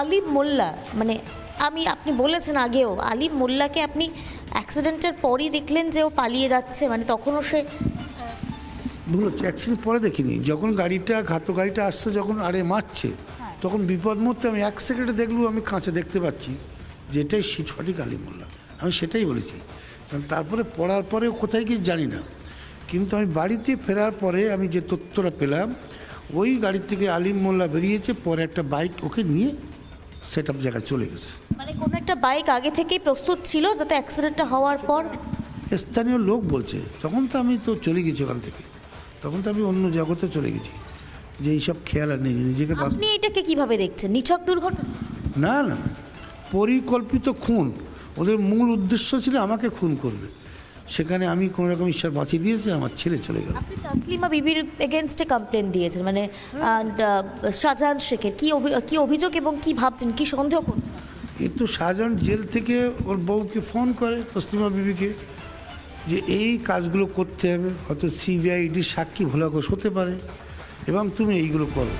আলিম মোল্লা মানে আমি আপনি বলেছেন আগেও আলিম মোল্লাকে আপনি অ্যাক্সিডেন্টের পরই দেখলেন যে ও পালিয়ে যাচ্ছে মানে তখনও সে ভুল হচ্ছে অ্যাক্সিডেন্ট পরে দেখিনি। যখন গাড়িটা ঘাত গাড়িটা আসছে যখন আরে মারছে তখন বিপদ মুহূর্তে আমি এক সেকেন্ডে দেখলেও আমি কাঁচে দেখতে পাচ্ছি যে এটাই সিট সঠিক আলী মোল্লা। আমি সেটাই বলেছি। কারণ তারপরে পড়ার পরে কোথায় গিয়ে জানি না। কিন্তু আমি বাড়িতে ফেরার পরে আমি যে তথ্যটা পেলাম ওই গাড়ি থেকে আলিম মোল্লা বেরিয়েছে পরে একটা বাইক ওকে নিয়ে সেট আপ জায়গায় চলে গেছে। মানে কোনো একটা বাইক আগে থেকেই প্রস্তুত ছিল যাতে অ্যাক্সিডেন্টটা হওয়ার পর? স্থানীয় লোক বলছে তখন তো আমি তো চলে গেছি ওখান থেকে। তখন তো আমি অন্য জগতে চলে গেছি। যে এইসব খেয়াল আর নেই নিজেকে আপনি এটাকে কীভাবে দেখছেন? নিছক দুর্ঘটনা? না না। পরিকল্পিত খুন। ওদের মূল উদ্দেশ্য ছিল আমাকে খুন করবে। সেখানে আমি কোনো রকম ঈশ্বর বাঁচিয়ে দিয়েছে আমার ছেলে চলে গেল। আপনি তাসলিমা বিবির এগেনস্টে কমপ্লেন দিয়েছেন মানে শাহজাহান শেখের। কি কি অভিযোগ এবং কি ভাবছেন কি সন্দেহ করছেন? এই তো শাহজাহান জেল থেকে ওর বউকে ফোন করে তসলিমা বিবিকে যে এই কাজগুলো করতে হবে হয়তো সিবিআই ইডির সাক্ষী ভোলাকোষ হতে পারে এবং তুমি এইগুলো করো।